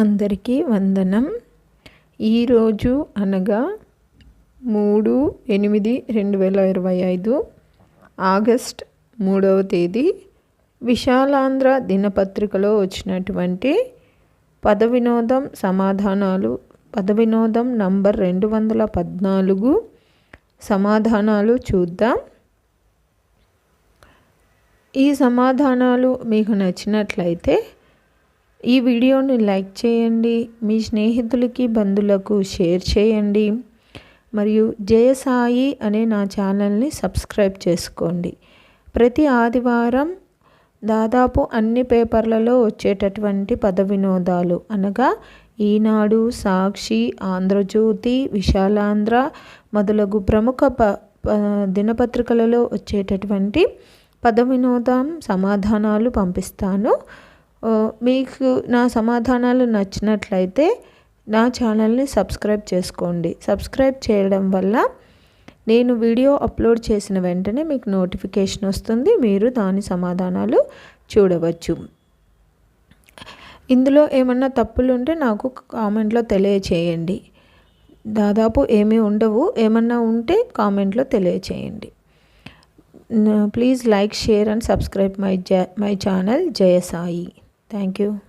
అందరికీ వందనం. ఈరోజు అనగా మూడు ఎనిమిది రెండు వేల ఇరవై ఐదు ఆగస్ట్ మూడవ తేదీ విశాలాంధ్ర దినపత్రికలో వచ్చినటువంటి పద వినోదం సమాధానాలు. పద వినోదం నంబర్ రెండు వందల పద్నాలుగు సమాధానాలు చూద్దాం. ఈ సమాధానాలు మీకు నచ్చినట్లయితే ఈ వీడియోని లైక్ చేయండి మీ స్నేహితులకి బంధువులకు షేర్ చేయండి మరియు జయసాయి అనే నా ఛానల్ని సబ్స్క్రైబ్ చేసుకోండి. ప్రతి ఆదివారం దాదాపు అన్ని పేపర్లలో వచ్చేటటువంటి పద వినోదాలు అనగా ఈనాడు సాక్షి ఆంధ్రజ్యోతి విశాలాంధ్ర మొదలగు ప్రముఖ ప దినపత్రికలలో వచ్చేటటువంటి పద వినోదం సమాధానాలు పంపిస్తాను. మీకు నా సమాధానాలు నచ్చినట్లయితే నా ఛానల్ని సబ్స్క్రైబ్ చేసుకోండి. సబ్స్క్రైబ్ చేయడం వల్ల నేను వీడియో అప్లోడ్ చేసిన వెంటనే మీకు నోటిఫికేషన్ వస్తుంది. మీరు దాని సమాధానాలు చూడవచ్చు. ఇందులో ఏమన్నా తప్పులు ఉంటే నాకు కామెంట్లో తెలియచేయండి. దాదాపు ఏమీ ఉండవు. ఏమన్నా ఉంటే కామెంట్లో తెలియచేయండి. Please like share and subscribe my జ my channel Jayasai. Thank you.